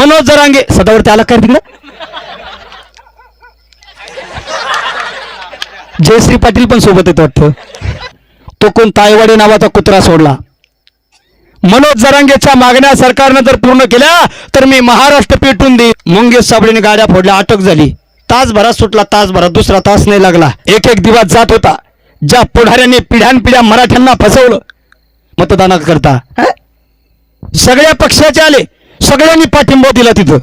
मनोज जरांगे. सदावरती आला काय तिकडे? जयश्री पाटील पण सोबत येत वाटतं. तो कोण तायवाडे नावाचा कुत्रा सोडला. मनोज जरांगेच्या मागण्या सरकारनं जर पूर्ण केल्या तर मी महाराष्ट्र पेटून देईन. मुंगेश साबळेने गाड्या फोडल्या अटक झाली. तासभरात सुटला तासभरात दुसरा तास नाही लागला. एक एक दिवस जात होता. ज्या पुढाऱ्यांनी पिढ्यानपिढ्या मराठ्यांना फसवलं मतदानाकरता. करता सगळ्या पक्षाचे आले. सगळ्यांनी पाठिंबा दिला तिथं.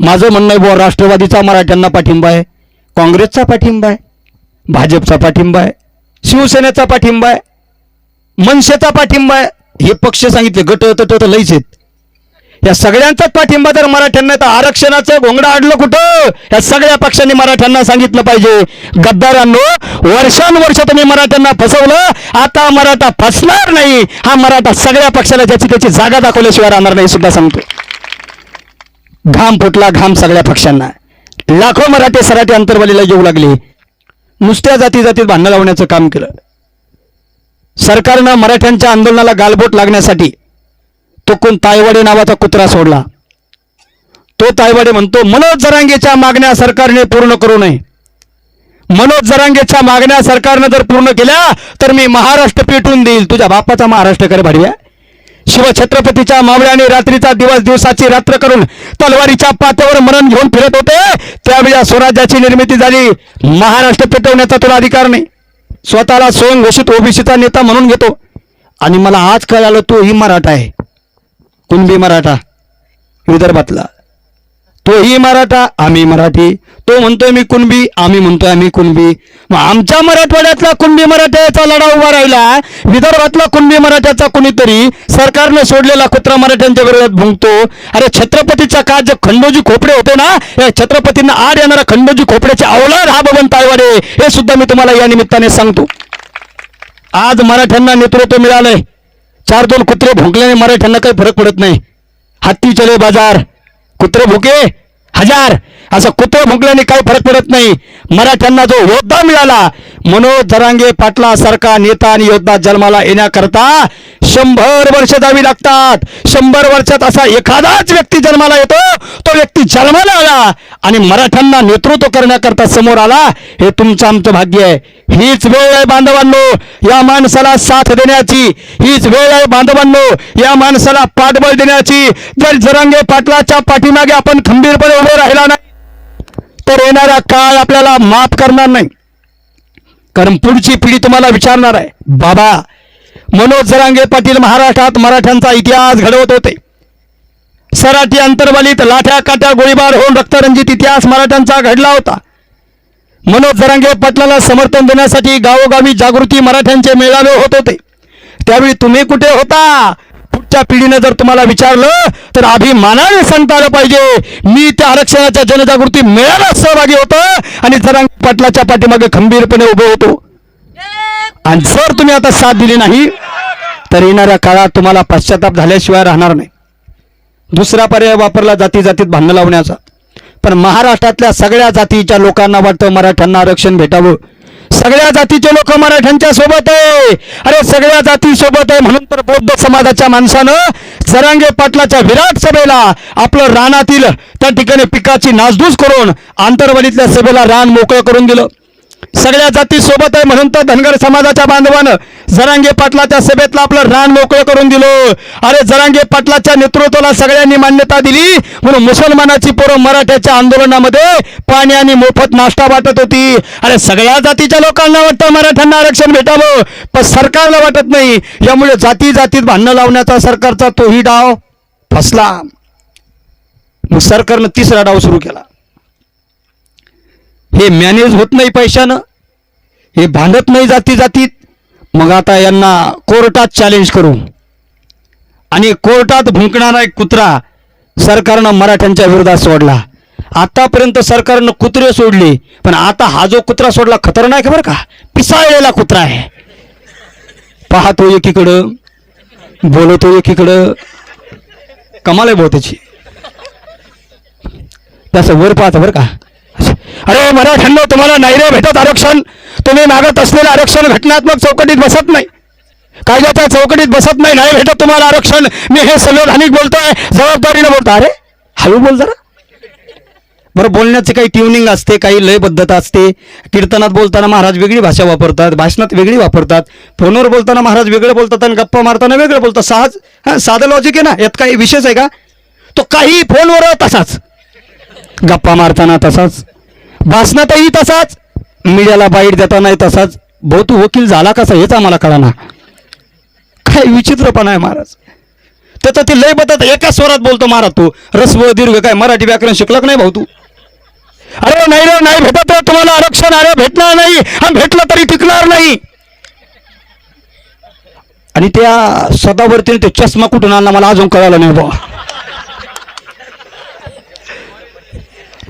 माझं म्हणणं आहे बुवा राष्ट्रवादीचा मराठ्यांना पाठिंबा आहे काँग्रेसचा पाठिंबा आहे भाजपचा पाठिंबा आहे शिवसेनेचा पाठिंबा आहे मनसेचा पाठिंबा आहे हे पक्ष सांगितले गट तट तर लईच आहेत. या सगळ्यांचाच पाठिंबा जर मराठ्यांना तर आरक्षणाचं घोंगडा आडलं कुठं? या सगळ्या पक्षांनी मराठ्यांना सांगितलं पाहिजे. गद्दारांनो वर्षानुवर्ष तुम्ही मराठ्यांना फसवलं. आता मराठा फसणार नाही. हा मराठा सगळ्या पक्षाला ज्याची त्याची जागा दाखवल्याशिवाय राहणार नाही सुद्धा सांगतो घाम फुटला घाम सगळ्या पक्षांना. लाखो मराठे सराठे अंतर्वालीला येऊ लागले. नुसत्या जाती जातीत भांडणं लावण्याचं काम केलं. सरकारनं मराठ्यांच्या आंदोलनाला गालबोट लागण्यासाठी तो कोण तायवाडे नावाचा कुत्रा सोडला. तो तायवाडे म्हणतो मनोज जरांगेच्या मागण्या सरकारने पूर्ण करू नये. मनोज जरांगेच्या मागण्या सरकारनं जर पूर्ण केल्या तर मी महाराष्ट्र पेटून देईल. तुझ्या बापाचा महाराष्ट्र करे भाडव्या. शिवछत्रपतीच्या मावळ्याने रात्रीचा दिवस दिवसाची रात्र करून तलवारीच्या पात्यावर मरण घेऊन फिरत होते त्यावेळी या स्वराज्याची निर्मिती झाली. महाराष्ट्र पेटवण्याचा तुला अधिकार नाही. स्वतःला स्वयंघोषित ओबीसीचा नेता म्हणून घेतो. आणि मला आज कळालं तो ही मराठा आहे. कुणबी मराठा? विदर्भातला. तोही मराठा आम्ही मराठी. तो म्हणतोय मी कुणबी आम्ही म्हणतोय आम्ही कुणबी. मग आमच्या मराठवाड्यातला कुणबी मराठ्याचा लढा उभा राहिला विदर्भातला कुणबी मराठ्याचा कुणीतरी सरकारनं सोडलेला कुत्रा मराठ्यांच्या विरोधात भुंकतो. अरे छत्रपतीचा काळ जे खंडोजी खोपडे होते ना या छत्रपतींना आड येणारा खंडोजी खोपड्याचे अवलाद हा बबन तायवाडे हे सुद्धा मी तुम्हाला या निमित्ताने सांगतो. आज मराठ्यांना नेतृत्व मिळालंय. चार दोन कुत्रे भुंकल्याने मराठ्यांना काही फरक पडत नाही. हत्ती चले बाजार. कुत्रे भुके? हजार. असं कुत्रे भुंकल्याने काही फरक पडत नाही. मराठ्यांना जो योद्धा मिळाला मनोज जरांगे पाटला सारखा नेता आणि योद्धा जन्माला येण्याकरता शंभर वर्ष जावी लागतात. शंभर वर्षात असा एखादाच व्यक्ती जन्माला येतो तो व्यक्ती जन्माला आला. आणि मराठ्यांना नेतृत्व करण्याकरता समोर आला हे तुमचं आमचं भाग्य आहे. हीच वेळ आहे बांधवांनो या माणसाला साथ देण्याची. हीच वेळ आहे बांधवांनो या माणसाला पाठबळ देण्याची. जर जरांगे पाटलाच्या पाठीमागे आपण खंबीरपणे उभे राहिला नाही तर येणारा काळ आपल्याला माफ करणार नाही. कारण पुढची पिढी तुम्हाला विचारणार आहे बाबा मनोज जरांगे पाटील महाराष्ट्रात मराठ्यांचा इतिहास घडवत होते. सराठी अंतर्वलीत लाठ्या काट्या गोळीबार होऊन रक्तरंजित इतिहास मराठ्यांचा घडला होता. मनोज जरांगे पाटलाला समर्थन देण्यासाठी गावोगावी जागृती मराठ्यांचे मेळावे होत होते. त्यावेळी तुम्ही कुठे होता? पुढच्या पिढीने जर तुम्हाला विचारलं तर अभिमानाने सांगता आलं पाहिजे. मी त्या आरक्षणाच्या जनजागृती मेळाव्यात सहभागी होतो आणि जरांगे पाटलाच्या पाठीमागे खंबीरपणे उभे होतो. आणि जर तुम्ही आता साथ दिली नाही तर येणाऱ्या काळात तुम्हाला पश्चाताप झाल्याशिवाय राहणार नाही. दुसरा पर्याय वापरला जाती जातीत भांडणं लावण्याचा. पण महाराष्ट्रातल्या सगळ्या जातीच्या लोकांना वाटतं मराठ्यांना आरक्षण भेटावं. सगळ्या जातीचे लोक मराठ्यांच्या सोबत आहे. अरे सगळ्या जाती सोबत आहे म्हणून तर बौद्ध समाजाच्या माणसानं जरांगे पाटलाच्या विराट सभेला आपलं रानातील त्या ठिकाणी पिकाची नासधूस करून आंतरवलीतल्या सभेला रान मोकळं करून दिलं. सगळ्या जाती सोबत आहे म्हणून तर धनगर समाजाच्या बांधवानं जरांगे पाटलाच्या सभेतलं आपलं रान मोकळं करून दिलं. अरे जरांगे पाटलाच्या नेतृत्वाला सगळ्यांनी मान्यता दिली म्हणून मुसलमानाची पोरं मराठ्याच्या आंदोलनामध्ये पाणी आणि मोफत नाश्ता वाटत होती. अरे सगळ्या जातीच्या लोकांना वाटतं मराठ्यांना आरक्षण भेटावं पण सरकारला वाटत नाही. यामुळे जाती जातीत भांडणं लावण्याचा सरकारचा तोही डाव फसला. मग सरकारनं तिसरा डाव सुरू केला. हे मॅनेज होत नाही पैशानं. हे भांडत नाही जाती जातीत मग आता यांना कोर्टात चॅलेंज करू. आणि कोर्टात भुंकणारा एक कुत्रा सरकारनं मराठ्यांच्या विरोधात सोडला. आतापर्यंत सरकारनं कुत्रे सोडले पण आता हा जो कुत्रा सोडला खतरनाक आहे बरं का. पिसाळलेला कुत्रा आहे. पाहतो एकीकडं बोलतो एकीकडं. कमाल आहे भाऊ त्याची. त्याचं वर पाहतं बरं का. अरे मराठ्यांना तुम्हाला नाही भेटत आरक्षण. तुम्ही मागत असलेलं आरक्षण घटनात्मक चौकटीत बसत नाही. कायद्याच्या चौकटीत बसत नाही नाही भेटत तुम्हाला आरक्षण. मी हे संवैधानिक बोलतोय जबाबदारीनं बोलतो अरे हळू बोल जरा. बरं बोलण्याचे काही ट्युनिंग असते काही लयबद्धता असते. कीर्तनात बोलताना महाराज वेगळी भाषा वापरतात भाषणात वेगळी वापरतात. फोनवर बोलताना महाराज वेगळं बोलतात आणि गप्पा मारताना वेगळं बोलतात. सहज हां साधं लॉजिक आहे ना? यात काही विशेष आहे का? तो काही फोनवर तसाच. गप्पा मारताना तसाच. भाषणातही तसाच मीडियाला बाईट देतानाही तसाच. भाऊ तू वकील झाला कसा हेच आम्हाला कळाना. काय विचित्रपणा आहे महाराज. त्याचं ते लय बदत एका स्वरात बोलतो महाराज तू. रस्व दीर्घ काय मराठी व्याकरण शिकला नाही भाऊ तू. अरे नाही रे नाही भेटत रे तुम्हाला आरक्षण. अरे भेटणार नाही. आणि भेटलं तरी टिकणार नाही. आणि त्या सदावरतीने ते चष्मा कुठून आणला मला अजून कळालं नाही बुवा.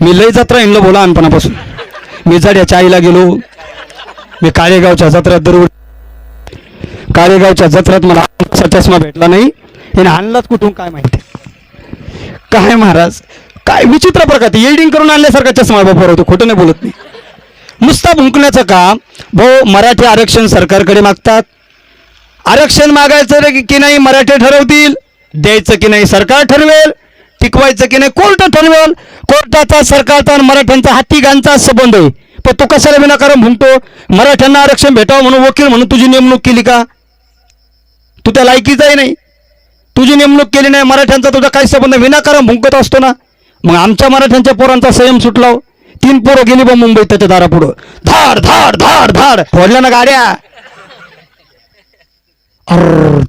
मी लय जत्रा हिंडलो बोला अनपणापासून मी जड्याच्या आईला गेलो. मी काळेगावच्या जत्रेत दररोज काळेगावच्या जत्रेत मला चष्मा भेटला नाही. याने आणलाच कुठून काय माहिती? काय महाराज? काय विचित्र प्रकार. येडिंग करून आणल्यासारखा चष्मा बापर होतो खोटं नाही बोलत नाही नुसता भुंकण्याचं काम. भाऊ मराठी आरक्षण सरकारकडे मागतात. आरक्षण मागायचं की नाही मराठी ठरवतील? द्यायचं की नाही सरकार ठरवेल? टिकवायचं की नाही? कोर्ट ठरवेल. कोर्टाचा सरकारचा आणि मराठ्यांचा हातीगांचा संबंध आहे. पण तो कशाला विनाकारण भुंकतो मराठ्यांना आरक्षण भेटावं म्हणून वकील म्हणून तुझी नेमणूक केली का? तू त्या लायकीचाही नाही. तुझी नेमणूक केली नाही. मराठ्यांचा तुझा काही संबंध विनाकारण भुंकत असतो ना? मग आमच्या मराठ्यांच्या पोरांचा संयम सुटला तीन पोरं गेली बा मुंबईत त्याच्या दारापुढं. धाड धाड धाड धाड. फोडल्या ना गाड्या. अर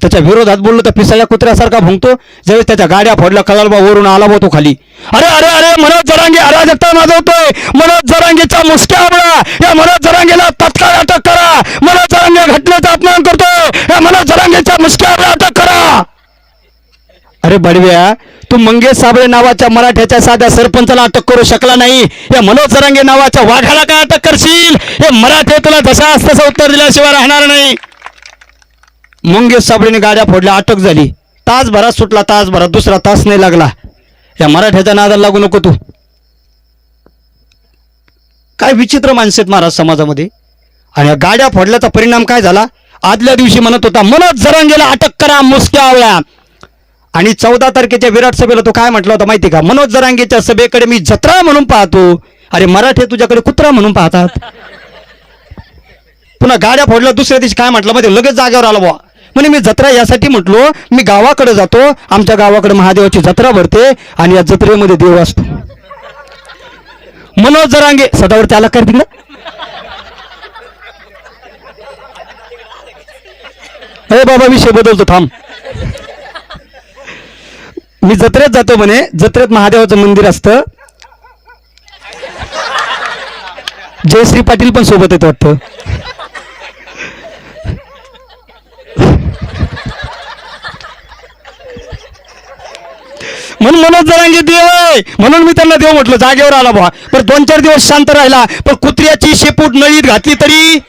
त्याच्या विरोधात बोललो तर पिसाळ्या कुत्र्यासारखा भुंकतो. ज्यावेळेस त्याच्या गाड्या फोडल्या कलालबा वरून आला बा तो खाली. अरे अरे अरे मनोज जरांगे अराजकता माजवतोय. मनोज जरांगेचा मुसक्या आवळा या मनोज जरांगेला तत्काळ अटक करा. मनोज जरांगे घटनेचा अपमान करतोय. या मनोज जरांगेच्या मुसक्या आवळा अटक करा. अरे बडव्या तू मंगेश साबळे नावाच्या मराठ्याच्या साध्या सरपंचाला अटक करू शकला नाही. या मनोज जरांगे नावाच्या वाघाला काय अटक करशील? हे मराठे तुला जसा असं उत्तर दिल्याशिवाय राहणार नाही. मंगेश साबळेने गाड्या फोडल्या अटक झाली. तासभरात सुटला तासभरात दुसरा तास नाही लागला. या मराठ्याच्या नादाला लागू नको तू. काय विचित्र माणसं आहेत महाराज समाजामध्ये. आणि या गाड्या फोडल्याचा परिणाम काय झाला? आदल्या दिवशी म्हणत होता मनोज जरांगेला अटक करा मुसक्या आवळ्या. आणि चौदा तारखेच्या विराट सभेला तो काय म्हटला होता माहिती का? मनोज जरांगेच्या सभेकडे मी जत्रा म्हणून पाहतो. अरे मराठे तुझ्याकडे कुत्रा म्हणून पाहतात. पुन्हा गाड्या फोडल्या दुसऱ्या दिवशी काय म्हटलं माहिती लगेच जागेवर आलो बुवा. म्हणे मी जत्रा यासाठी म्हटलो मी गावाकडे जातो आमच्या गावाकडे महादेवाची जत्रा भरते आणि या जत्रेमध्ये देव असतो. मनोज जरांगे सदावरती आला कर तिकडं? अरे बाबा विषय बदलतो थांब. मी जत्रेत जातो म्हणे जत्रेत महादेवाचं मंदिर असतं. जयश्री पाटील पण सोबत येत वाटतं. म्हणून मनोज जरांगे देव म्हणून मी त्यांना देव म्हटलं जागेवर आला बा पण दोन चार दिवस शांत राहिला. पण कुत्र्याची शेपूट नळीत घातली तरी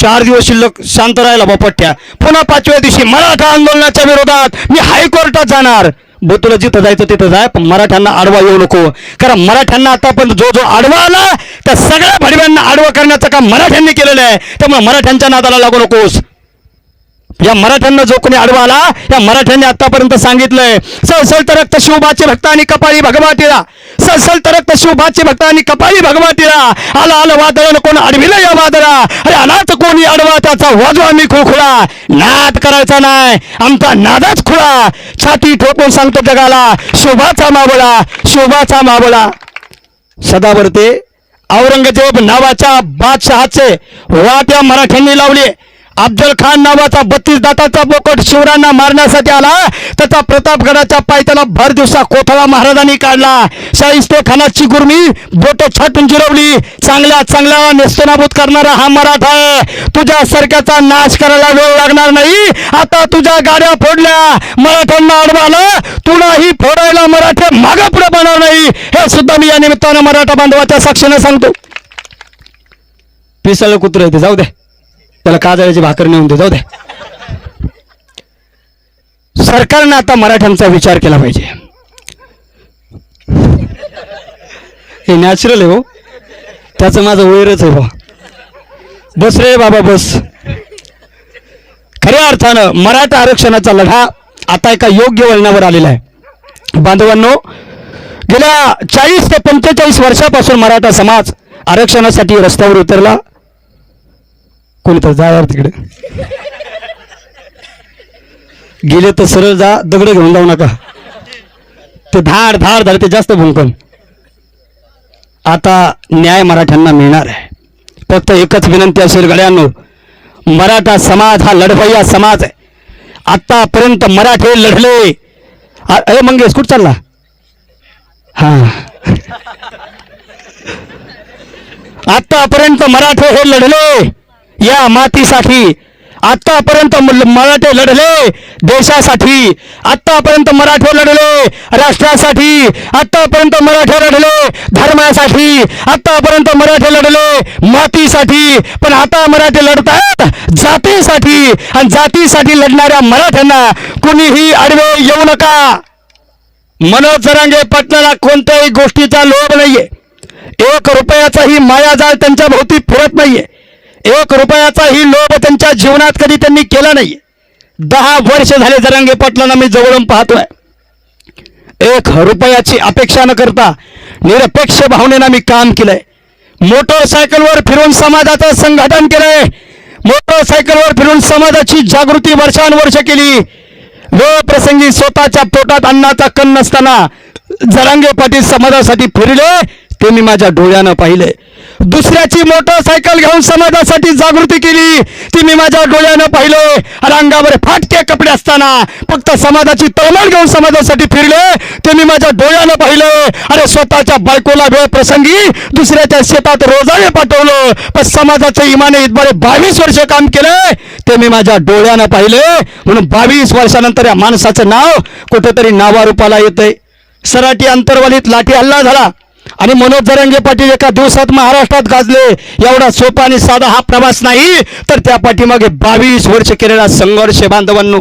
चार दिवस शिल्लक शांत राहिला बा पट्ट्या पुन्हा पाचव्या दिवशी मराठा आंदोलनाच्या विरोधात मी हायकोर्टात जाणार. बो तुला जिथं जायचं तिथं जाय पण मराठ्यांना आडवा येऊ नको. कारण मराठ्यांना आतापर्यंत जो जो आडवा आला त्या सगळ्या भडव्यांना आडवा करण्याचं काम मराठ्यांनी केलेलं आहे. त्यामुळे मराठ्यांच्या नादाला लागू नकोस. या मराठ्यांना जो कोणी आडवा आला या मराठ्यांनी आतापर्यंत सांगितलंय सळसळ रक्त शिवबाचे भक्त आणि कपाळी भगवाटीला सळसळ रक्त शिवबाचे भक्त आणि कपाळी भगवाटीला आला आलं वादळ कोण अडविलं या वादळा? अरे अनाथ कोणी अडवा त्याचा वाजवा मी खोखुळा नाद करायचा नाही आमचा नादच खुळा. छाती ठोकून सांगतो जगाला शोभाचा मावळा शोभाचा मावळा. सदावरते औरंगजेब नावाच्या बादशहाचे वाट या मराठ्यांनी लावले. अफजल खान नावाचा बत्तीस दाताचा बोकट शिवरायांना मारण्यासाठी आला. त्याचा प्रतापगडाच्या पायथ्याला भर दिवसा कोथळा महाराजांनी काढला. शाहिस्ते खानाची गुरमी बोट छाटून जिरवली. चांगल्या चांगल्या नेस्तनाभूत करणारा हा मराठा आहे. तुझ्या सरक्याचा नाश करायला वेळ लागणार नाही. आता तुझ्या गाड्या फोडल्या. मराठ्यांना अडवाला तुलाही फोडायला मराठे मागे पुढे बनणार नाही. हे सुद्धा मी या निमित्तानं मराठा बांधवाच्या साक्षीने सांगतो. पिसळ कुत्र येते जाऊ दे. त्याला काजळ्याची भाकर नेऊन दे जाऊ सरकारनं आता मराठ्यांचा विचार केला पाहिजे. हे नॅचरल आहे हो. त्याचं माझं वैरच आहे बा बस रे बाबा बस. खऱ्या अर्थानं मराठा आरक्षणाचा लढा आता एका योग्य वळणावर आलेला आहे. बांधवांनो गेल्या चाळीस ते पंचेचाळीस वर्षापासून मराठा समाज आरक्षणासाठी रस्त्यावर उतरला. कोणी तर जा यार तिकडे. गेले तर सरळ जा दगड घेऊन जाऊ नका. ते धाड धाड धाड ते जास्त भुंकन आता न्याय मराठ्यांना मिळणार आहे. फक्त एकच विनंती असेल गड्यांनो मराठा समाज हा लढवय्या समाज आहे. आतापर्यंत मराठे लढले. अरे मंगेश कुठ चालला? हा. आतापर्यंत मराठे हे लढले. या मातीसाठी आतापर्यंत मराठे लढले देशासाठी आतापर्यंत मराठे लढले राष्ट्रासाठी आतापर्यंत मराठे लढले धर्मासाठी आतापर्यंत मराठे लढले मातीसाठी. पण आता मराठे लढतात जातीसाठी आणि जातीसाठी लढणाऱ्या मराठ्यांना कुणीही आडवे येऊ नका. मनोज जरांगे पटणाला कोणत्याही गोष्टीचा लोभ नाहीये. एक रुपयाचाही मायाजाळ त्यांच्या भोवती फिरत नाहीये. एक रुपयाचाही लोभ त्यांच्या जीवनात कधी त्यांनी केला नाही. दहा वर्ष झाले जरांगे पाटलांना मी जवळून पाहतोय. एक रुपयाची अपेक्षा न करता निरपेक्ष भावनेनं मी काम केलंय. मोटरसायकलवर फिरून समाजाचं संघटन केलंय. मोटरसायकलवर फिरून समाजाची जागृती वर्षानुवर्ष केली. वेळ प्रसंगी स्वतःच्या पोटात अन्नाचा कण नसताना जरांगे पाटील समाजासाठी फिरले. ते मी माझ्या डोळ्यानं पाहिले दुसऱ्याची मोटरसायकल घेऊन समाजासाठी जागृती केली. ती मी माझ्या डोळ्यानं पाहिले आणि अंगावर फाटके कपडे असताना फक्त समाजाची तळमळ घेऊन समाजासाठी फिरले. ते मी माझ्या डोळ्यानं पाहिले अरे स्वतःच्या बायकोला वेळ प्रसंगी दुसऱ्याच्या शेतात रोजाने पाठवलं. पण समाजाच्या इमाने इतबारे बावीस वर्ष काम केलंय. ते मी माझ्या डोळ्यानं पाहिले म्हणून बावीस वर्षानंतर या माणसाचं नाव कुठेतरी नावारूपाला येतंय. सराटी अंतरवालीत लाठी हल्ला झाला. आणि मनोज जरंगे पाटील एका दिवसात महाराष्ट्रात गाजले. एवढा सोपा आणि साधा हा प्रवास नाही तर त्या पाठीमागे बावीस वर्ष केलेला संघर्ष बांधवांनो.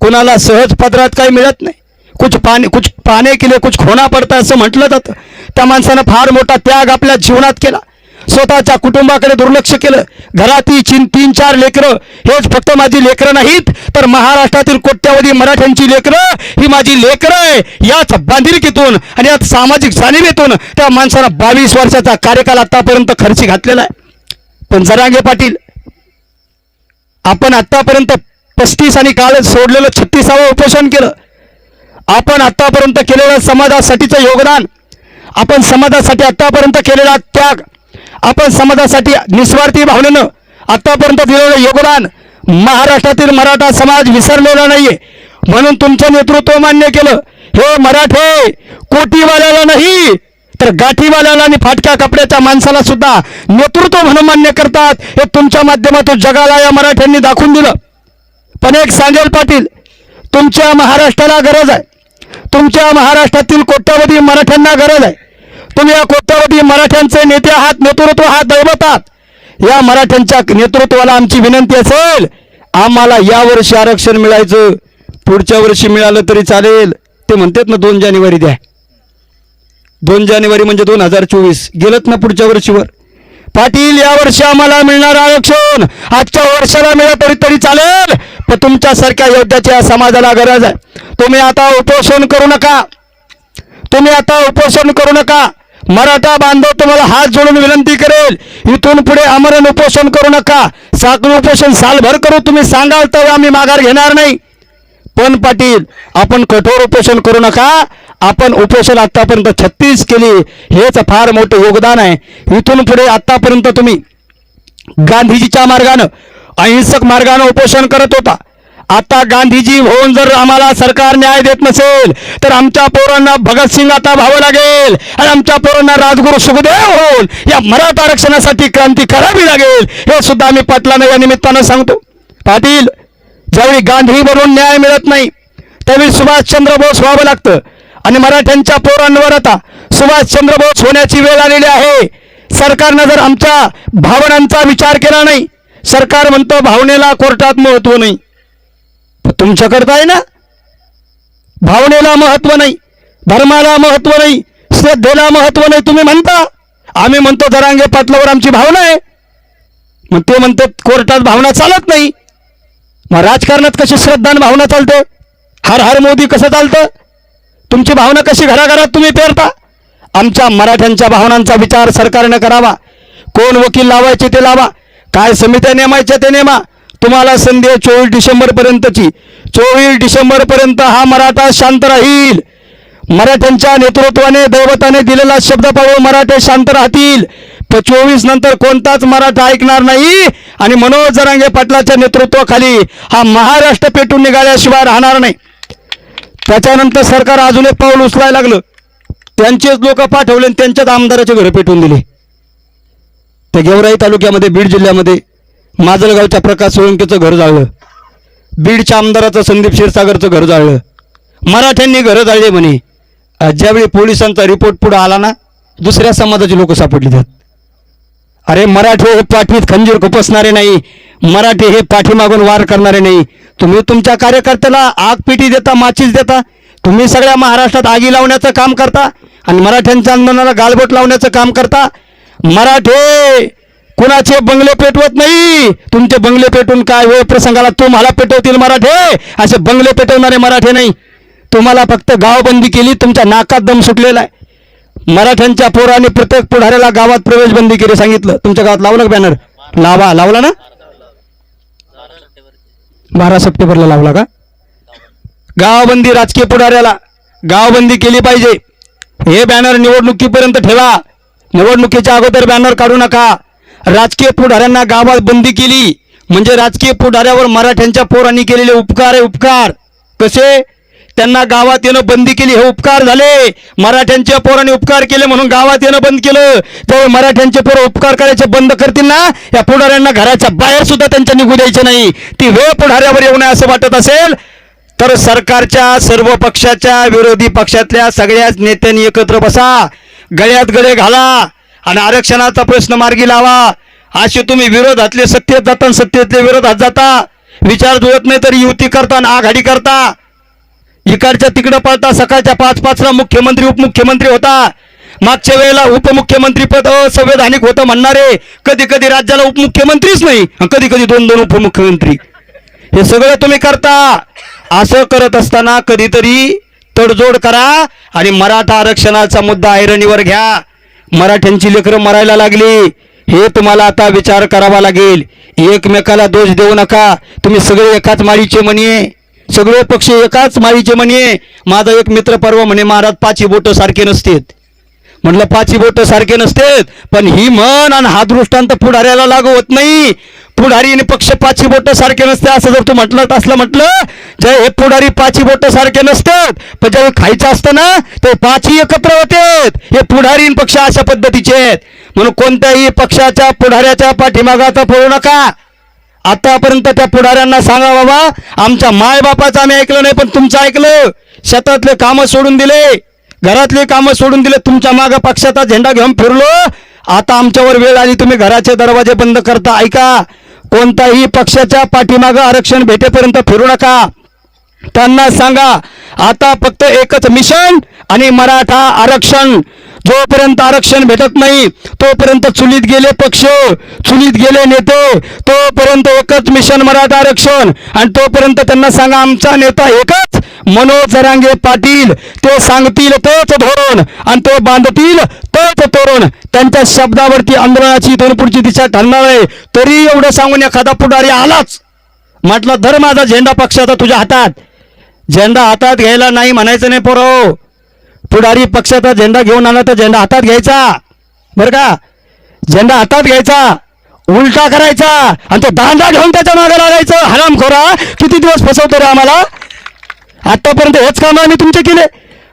कुणाला सहज पदरात काही मिळत नाही. कुछ पाने कुछ पाने केले कुछ खोना पडता असं म्हटलं जातं. त्या माणसानं फार मोठा त्याग आपल्या जीवनात केला. स्वतःच्या कुटुंबाकडे दुर्लक्ष केलं. घरातील तीन तीन चार लेकरं हेच फक्त माझी लेकरं नाहीत तर महाराष्ट्रातील कोट्यावधी मराठ्यांची लेकरं ही माझी लेकरं आहे. याच बांधिलकीतून आणि याच सामाजिक जाणीवेतून त्या माणसानं बावीस वर्षाचा कार्यकाल आतापर्यंत खर्ची घातलेला आहे. पण जरांगे पाटील आपण आत्तापर्यंत पस्तीस आणि काल सोडलेलं छत्तीसावं उपोषण केलं. आपण आत्तापर्यंत केलेलं समाजासाठीचं योगदान आपण समाजासाठी आत्तापर्यंत केलेला त्याग आपण समाजासाठी निस्वार्थी भावनेनं आतापर्यंत दिलेलं योगदान महाराष्ट्रातील मराठा समाज विसरलेला नाहीये. म्हणून तुमचं नेतृत्व मान्य केलं. हे मराठे कोटीवाल्याला नाही तर गाठीवाल्याला आणि फाटक्या कपड्याच्या माणसाला सुद्धा नेतृत्व म्हणून मान्य करतात. हे तुमच्या माध्यमातून जगाला या मराठ्यांनी दाखवून दिलं. पण एक सांगेल पाटील तुमच्या महाराष्ट्राला गरज आहे. तुमच्या महाराष्ट्रातील कोट्यावधी मराठ्यांना गरज आहे. तुम्ही या कोट्यावधी मराठ्यांचे नेते आहात नेतृत्व आहात दैवत आहात या मराठ्यांच्या नेतृत्वाला आमची विनंती असेल आम्हाला या वर्षी आरक्षण मिळायचं पुढच्या वर्षी मिळालं तरी चालेल. ते म्हणतात ना दोन जानेवारी द्या. दोन जानेवारी म्हणजे दोन हजार चोवीस. गेलत ना पुढच्या वर्षीवर? पाटील या वर्षी आम्हाला मिळणार आरक्षण. आजच्या वर्षाला मिळत तरी तरी चालेल. पण तुमच्यासारख्या योद्ध्याच्या समाजाला गरज आहे. तुम्ही आता उपोषण करू नका. तुम्ही आता उपोषण करू नका. मराठा बांधव तुम्हाला हात जोडून विनंती करेल. इथून पुढे आमरण उपोषण करू नका. साखर उपोषण सालभर करू. तुम्ही सांगाल तर आम्ही माघार घेणार नाही. पण पाटील आपण कठोर उपोषण करू नका. आपण उपोषण आतापर्यंत छत्तीस केली. हेच फार मोठं योगदान आहे. इथून पुढे आतापर्यंत तुम्ही गांधीजीच्या मार्गानं अहिंसक मार्गानं उपोषण करत होता. आता गांधीजी होऊन जर आम्हाला सरकार न्याय देत नसेल तर आमच्या पोरांना भगतसिंग आता व्हावं लागेल. आणि आमच्या पोरांना राजगुरू सुखदेव होऊन या मराठा आरक्षणासाठी क्रांती करावी लागेल. हे सुद्धा आम्ही पाटलांना या निमित्तानं सांगतो. पाटील ज्यावेळी गांधी न्याय मिळत नाही त्यावेळी सुभाषचंद्र बोस व्हावं लागतं. आणि मराठ्यांच्या पोरांवर आता सुभाषचंद्र बोस होण्याची वेळ आलेली आहे. सरकारनं जर आमच्या भावनांचा विचार केला नाही सरकार म्हणतं भावनेला कोर्टात महत्त्व नाही. तुमच्याकडं आहे ना? भावनेला महत्त्व नाही धर्माला महत्त्व नाही श्रद्धेला महत्त्व नाही तुम्ही म्हणता. आम्ही म्हणतो दरांगे पाटलावर आमची भावना आहे. मग ते म्हणतात कोर्टात भावना चालत नाही. मग राजकारणात कशी श्रद्धा आणि भावना चालते? हर हर मोदी कसं चालतं? तुमची भावना कशी घराघरात तुम्ही पेरता? आमच्या मराठ्यांच्या भावनांचा विचार सरकारनं करावा. कोण वकील लावायचे ते लावा. काय समित्या नेमायच्या ते नेमा. तुम्हाला संधी आहे चोवीस डिसेंबरपर्यंतची. चोवीस डिसेंबरपर्यंत हा मराठा शांत राहील. मराठ्यांच्या नेतृत्वाने दैवताने दिलेला शब्द पाहून मराठे शांत राहतील. प चोवीस नंतर कोणताच मराठा ऐकणार नाही. आणि मनोज जरांगे पाटलाच्या नेतृत्वाखाली हा महाराष्ट्र पेटून निघाल्याशिवाय राहणार नाही. त्याच्यानंतर सरकार अजून एक पाऊल उचलायला लागलं. त्यांचेच लोक पाठवले आणि त्यांच्याच आमदाराचे घरं पेटून दिले. त्या गेवराई तालुक्यामध्ये बीड जिल्ह्यामध्ये माजलगावच्या प्रकाश सोळंकेचं घर जाळलं. बीडच्या आमदाराचं संदीप क्षीरसागरचं घर जाळलं. मराठ्यांनी घरं जाळले म्हणे. ज्यावेळी पोलिसांचा रिपोर्ट पुढे आला ना दुसऱ्या समाजाची लोक सापडली त्यात. अरे मराठे हो हे पाठीत खंजीर खुपसणारे नाही. मराठे हे पाठीमागून वार करणारे नाही. तुम्ही तुमच्या कार्यकर्त्याला आग पिटी देता माचीस देता. तुम्ही सगळ्या महाराष्ट्रात आगी लावण्याचं काम करता आणि मराठ्यांच्या आंदोलनाला गालबोट लावण्याचं काम करता. मराठे! कुणाचे बंगले पेटवत नाही? तुमचे बंगले पेटून काय वेळ प्रसंगाला तुम्हाला पेटवतील मराठे? असे बंगले पेटवणारे मराठे नाही. तुम्हाला फक्त गावबंदी केली तुमच्या नाकात दम सुटलेला आहे. मराठ्यांच्या पोराने प्रत्येक पुढाऱ्याला गावात प्रवेश बंदी केली सांगितलं. तुमच्या गावात लावलं बॅनर लावा. लावला ना? बारा सप्टेंबरला लावला का? गावबंदी राजकीय पुढाऱ्याला गावबंदी केली पाहिजे. हे बॅनर निवडणुकीपर्यंत ठेवा. निवडणुकीच्या अगोदर बॅनर काढू नका. राजकीय पुढाऱ्यांना गावात बंदी केली. म्हणजे राजकीय पुढाऱ्यावर मराठ्यांच्या पोरांनी केलेले उपकार आहे उपकार. कसे? त्यांना गावात येणं बंदी केली हे उपकार झाले. मराठ्यांच्या पोरांनी उपकार केले म्हणून गावात येणं बंद केलं. त्यावेळी मराठ्यांचे पोरं उपकार करायचे बंद करतील ना? या पुढाऱ्यांना घराच्या बाहेर सुद्धा त्यांच्या निघू द्यायचे नाही. ती वेळ पुढाऱ्यावर येऊ नये असं वाटत असेल तर सरकारच्या सर्व पक्षाच्या विरोधी पक्षातल्या सगळ्याच नेत्यांनी एकत्र बसा. गळ्यात गळे घाला. आणि आरक्षणाचा प्रश्न मार्गी लावा. असे तुम्ही विरोधातले सत्तेत जाता आणि सत्तेतले विरोधात जाता. विचार जुळत नाही तर युती करता आणि आघाडी करता. इकडच्या तिकडं पळता सकाळच्या पाच पाचला मुख्यमंत्री उपमुख्यमंत्री होता. मागच्या वेळेला उपमुख्यमंत्री पद असंवैधानिक होतं म्हणणारे. कधी कधी राज्याला उपमुख्यमंत्रीच नाही कधी कधी दोन दोन उपमुख्यमंत्री. हे सगळं तुम्ही करता. असं करत असताना कधीतरी तडजोड करा आणि मराठा आरक्षणाचा मुद्दा ऐरणीवर घ्या. मराठ्यांची लेकरं मरायला लागली. हे तुम्हाला आता विचार करावा लागेल. एकमेकाला दोष देऊ नका. तुम्ही सगळे एकाच माळीचे म्हणे. सगळे पक्ष एकाच माळीचे म्हणे. माझा एक मित्र पर्व म्हणे महाराज पाची बोट सारखे नसतेत. म्हटलं पाची बोट सारखे नसतेत पण ही म्हण आणि हा दृष्टांत पुढाऱ्याला लागू होत नाही. पुढारी आणि पक्ष पाची बोट सारखे नसते असं जर तू म्हटलं असलं म्हटलं. जे हे पुढारी पाची बोट सारखे नसतात. पण ज्यावेळी खायचं असतं ना ते पाची एकत्र होतेत हे पुढारी पक्ष अशा पद्धतीचे आहेत. म्हणून कोणत्याही पक्षाच्या पुढाऱ्याच्या पाठीमागाचा पळू नका. आतापर्यंत त्या पुढाऱ्यांना सांगा बाबा आमच्या मायबापाचं आम्ही ऐकलं नाही पण तुमचं ऐकलं. शेतातले कामं सोडून दिले. घरातले कामं सोडून दिले. तुमच्या मागं पक्षाचा झेंडा घेऊन फिरलो. आता आमच्यावर वेळ आली. तुम्ही घराचे दरवाजे बंद करता. ऐका. कोणताही पक्षाच्या पाठीमागं आरक्षण भेटेपर्यंत फिरू नका. त्यांना सांगा आता फक्त एकच मिशन आणि मराठा आरक्षण. जोपर्यंत आरक्षण भेटत नाही तोपर्यंत चुलीत गेले पक्ष चुलीत गेले नेते तोपर्यंत एकच मिशन मराठा आरक्षण आणि तोपर्यंत त्यांना सांगा आमचा नेता एकच मनोज रांगे पाटील ते सांगतील तोच धोरण आणि तो बांधतील तोच तोरण. त्यांच्या शब्दावरती आंदोलनाची इथून पुढची दिशा ठरणार आहे. तरी एवढं सांगून एखादा पुढारी आलाच. म्हटलं धर माझा झेंडा पक्षाचा तुझ्या हातात. झेंडा हातात घ्यायला नाही म्हणायचं नाही पोरो. पुढारी पक्षाचा झेंडा घेऊन आला तर झेंडा हातात घ्यायचा. बरं का? झेंडा हातात घ्यायचा. उलटा करायचा. आणि तो दांडा घेऊन त्याच्यामागे लागायचं. हराम खोरा किती दिवस फसवतो रे आम्हाला? आतापर्यंत हेच काम आम्ही तुमचे केले.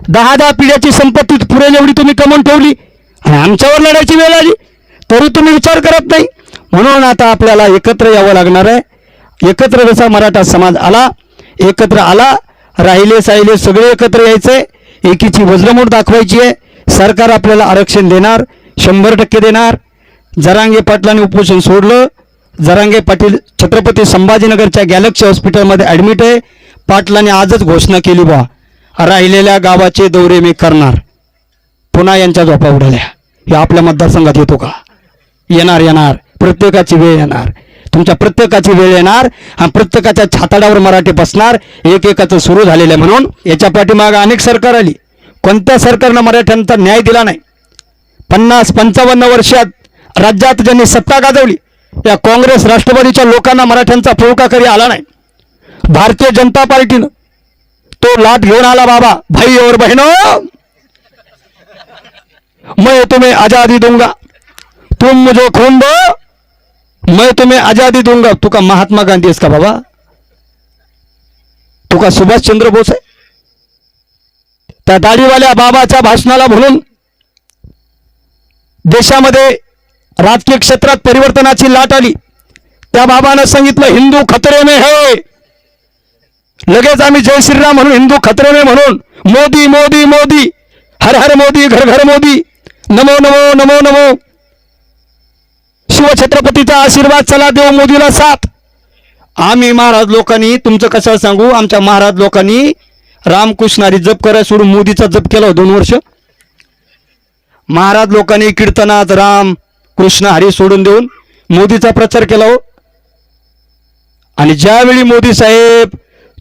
दहा दहा पिढ्याची संपत्ती पुरेल एवढी तुम्ही कमवून ठेवली. आणि आमच्यावर लढायची वेळ आली. तरी तुम्ही विचार करत नाही. म्हणून आता आपल्याला एकत्र यावं लागणार आहे. एकत्र जसा मराठा समाज आला एकत्र आला राहिले साहिले सगळे एकत्र यायचे. एकीची वज्रमूठ दाखवायची आहे. सरकार आपल्याला आरक्षण देणार शंभर टक्के देणार. जरांगे पाटलांनी उपोषण सोडलं. जरांगे पाटील छत्रपती संभाजीनगरच्या गॅलेक्सी हॉस्पिटलमध्ये ॲडमिट आहे. पाटलांनी आजच घोषणा केली बा. राहिलेल्या गावाचे दौरे मी करणार. पुन्हा यांच्या झोपा उडाल्या. हे आपल्या मतदारसंघात येतो का? येणार येणार. प्रत्येकाची वेळ येणार. तुमच्या प्रत्येकाची वेळ येणार आणि प्रत्येकाच्या छाताडावर मराठी बसणार. एक एकाचं सुरू झालेलं आहे म्हणून याच्या पाठीमागं अनेक सरकार आली. कोणत्या सरकारनं मराठ्यांचा न्याय दिला नाही? पन्नास पंचावन्न वर्षात राज्यात ज्यांनी सत्ता गाजवली या काँग्रेस राष्ट्रवादीच्या लोकांना मराठ्यांचा पुळका करी आला नाही? भारतीय जनता पार्टीनं तो लाट घेऊन आला बाबा. भाई और बहिनो मैं तुम्हें आजादी दूंगा. तुम मुझे खून दो. मैं तुम्हें आजादी दूंगा। तुका महात्मा गांधी का बाबा। तुका सुभाष सुभाषचंद्र बोस आहे त्या दाढीवाल्या बाबाच्या भाषणाला म्हणून देशामध्ये राजकीय क्षेत्रात परिवर्तनाची लाट आली. त्या बाबानं सांगितलं हिंदू खतरे में है. लगेच आम्ही जय श्रीराम म्हणून हिंदू खतरे में म्हणून मोदी मोदी मोदी हर हर मोदी घर घर मोदी नमो नमो नमो नमो शिवछत्रपतीचा आशीर्वाद चला देव मोदीला साथ. आम्ही महाराज लोकांनी तुमचं कसं सांगू? आमच्या महाराज लोकांनी रामकृष्ण हरी जप करायला सोडून मोदीचा जप केला हो दोन वर्ष. महाराज लोकांनी कीर्तनात राम कृष्ण हरी सोडून देऊन मोदीचा प्रचार केला हो. आणि ज्यावेळी मोदी साहेब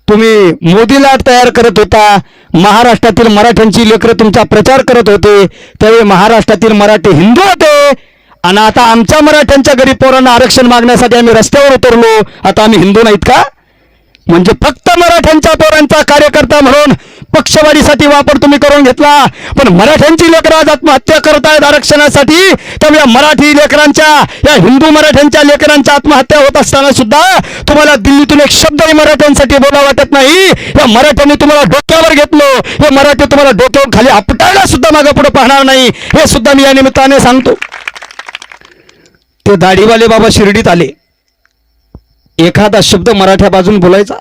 तुम्ही मोदीला तयार करत होता महाराष्ट्रातील मराठ्यांची लेकरं तुमचा प्रचार करत होते त्यावेळी महाराष्ट्रातील मराठी हिंदू होते. आणि आता आमच्या मराठ्यांच्या गरीब पोरांना आरक्षण मागण्यासाठी आम्ही रस्त्यावर उतरलो. आता आम्ही हिंदू नाहीत का? म्हणजे फक्त मराठ्यांच्या पोरांचा कार्यकर्ता म्हणून पक्षवाढीसाठी वापर तुम्ही करून घेतला. पण मराठ्यांची लेकरं आज आत्महत्या करतायत आरक्षणासाठी. त्यामुळे मराठी लेकरांच्या या हिंदू मराठ्यांच्या लेकरांच्या आत्महत्या होत असताना सुद्धा तुम्हाला दिल्लीतून एक शब्दही मराठ्यांसाठी बोला वाटत नाही. या मराठ्यांनी तुम्हाला डोक्यावर घेतलं. हे मराठी तुम्हाला डोक्यावर खाली आपटायला सुद्धा मागे पुढे पाहणार नाही. हे सुद्धा मी या निमित्ताने सांगतो. ते दाढीवाले बाबा शिर्डीत आले. एखादा शब्द मराठ्या बाजून बोलायचा?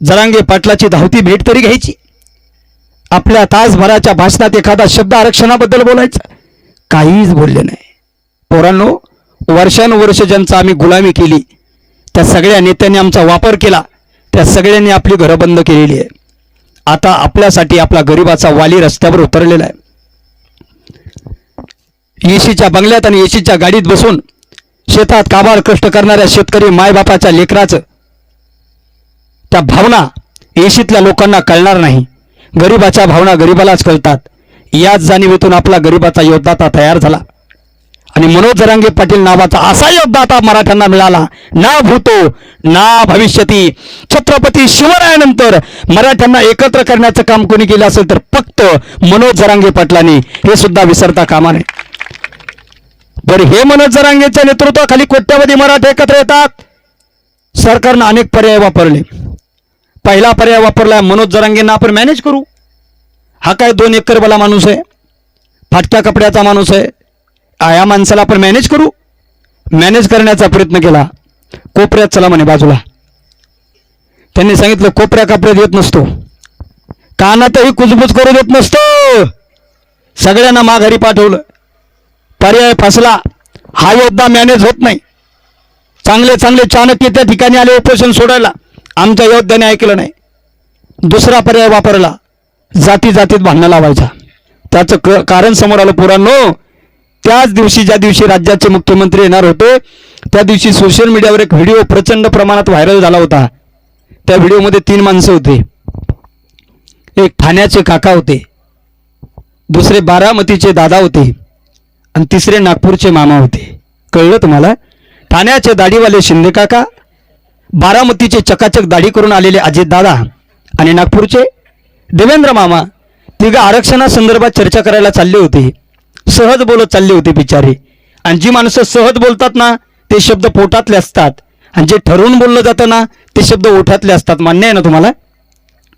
जरांगे पाटलाची धावती भेट तरी घ्यायची? आपल्या तासभराच्या भाषणात एखादा शब्द आरक्षणाबद्दल बोलायचा? काहीच बोलले नाही. पोरांनो वर्षानुवर्ष ज्यांचा आम्ही गुलामी केली त्या सगळ्या नेत्यांनी आमचा वापर केला त्या सगळ्यांनी आपली घरं बंद केलेली आहे. आता आपल्यासाठी आपला गरिबाचा वाली रस्त्यावर उतरलेला आहे. एशीच्या बंगल्यात आणि एशीच्या गाडीत बसून शेतात काबाड कष्ट करणाऱ्या शेतकरी मायबापाच्या लेकराचं त्या भावना एशीतल्या लोकांना कळणार नाही. गरिबाच्या भावना गरिबालाच कळतात. याच जाणीवेतून आपला गरिबाचा योद्धा आता तयार झाला. आणि मनोज जरांगे पाटील नावाचा असा योद्धा आता मराठ्यांना मिळाला ना भूतो ना भविष्यती. छत्रपती शिवरायानंतर मराठ्यांना एकत्र करण्याचं काम कोणी केलं असेल तर फक्त मनोज जरांगे पाटलांनी. हे सुद्धा विसरता कामा नये. बरं हे मनोज जरांगेच्या नेतृत्वाखाली कोट्यावधी मराठे एकत्र येतात सरकारनं अनेक पर्याय वापरले. पहिला पर्याय वापरला मनोज जरांगेंना आपण मॅनेज करू. हा काय दोन एकर वाला माणूस आहे फाटक्या कपड्याचा माणूस आहे या माणसाला आपण मॅनेज करू. मॅनेज करण्याचा प्रयत्न केला. कोपऱ्यात चला म्हणे बाजूला. त्यांनी सांगितलं कोपऱ्या कपड्यात येत नसतो. कानातही कुजबुज करू देत नसतो. सगळ्यांना माघारी पाठवलं. पर्याय फसला हा योद्धा मॅनेज होत नाही. चांगले चांगले चाणक्य त्या ठिकाणी आले उपोषण सोडायला. आमच्या योद्ध्याने ऐकलं नाही. दुसरा पर्याय वापरला जाती जातीत भांडणं लावायचा. त्याचं क कारण समोर आलं पुरांनो त्याच दिवशी ज्या दिवशी राज्याचे मुख्यमंत्री येणार होते त्या दिवशी सोशल मीडियावर एक व्हिडिओ प्रचंड प्रमाणात व्हायरल झाला होता. त्या व्हिडिओमध्ये तीन माणसं होते. एक ठाण्याचे काका होते. दुसरे बारामतीचे दादा होते. आणि तिसरे नागपूरचे मामा होते. कळलं तुम्हाला? ठाण्याचे दाढीवाले शिंदे काका बारामतीचे चकाचक दाढी करून आलेले अजित दादा आणि नागपूरचे देवेंद्र मामा तिघं आरक्षणासंदर्भात चर्चा करायला चालले होते. सहज बोलत चालले होते बिचारे. आणि जी माणसं सहज बोलतात ना ते शब्द पोटातले असतात. आणि जे ठरवून बोललं जातं ना ते शब्द ओठातले असतात. मान्य आहे ना तुम्हाला?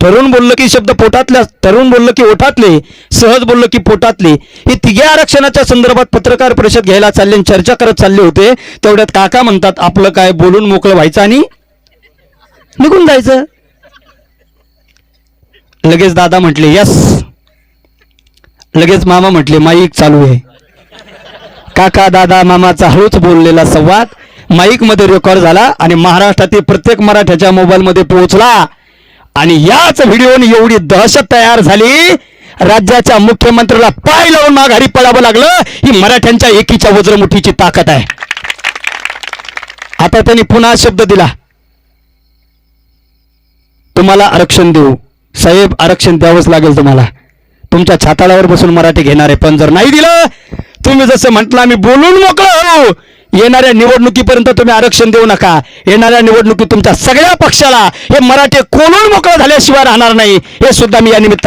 तरुण बोललं की शब्द पोटातल्या तरुण बोललं की ओठातले सहज बोललं की पोटातले. हे तिघे आरक्षणाच्या संदर्भात पत्रकार परिषद घ्यायला चालले आणि चर्चा करत चालले होते. तेवढ्यात काका म्हणतात आपलं काय बोलून मोकळं व्हायचं आणि निघून जायचं. लगेच दादा म्हटले यस. लगेच मामा म्हटले माईक चालू आहे. काका दादा मामाचा हळूच बोललेला संवाद. माईकमध्ये रेकॉर्ड झाला आणि महाराष्ट्रातील प्रत्येक मराठ्याच्या मोबाईलमध्ये पोहोचला. आणि याच व्हिडिओने एवढी दहशत तयार झाली. राज्याच्या मुख्यमंत्र्याला पाय लावून माघारी पडावं लागलं. ही मराठ्यांच्या एकीच्या वज्रमुठीची ताकद आहे. आता त्यांनी पुन्हा शब्द दिला. तुम्हाला आरक्षण देऊ. साहेब आरक्षण द्यावंच लागेल तुम्हाला. तुमच्या छाताळावर बसून मराठी घेणार आहे पण जर नाही दिलं तुम्ही जसं म्हटलं आम्ही बोलून मोकळं हळू येणाऱ्या निवडणुकीपर्यंत तुम्ही आरक्षण देऊ नका. येणाऱ्या निवडणुकीत तुमच्या सगळ्या पक्षाला हे मराठे कोलून मोकळं झाल्याशिवाय राहणार नाही. हे सुद्धा मी या निमित्त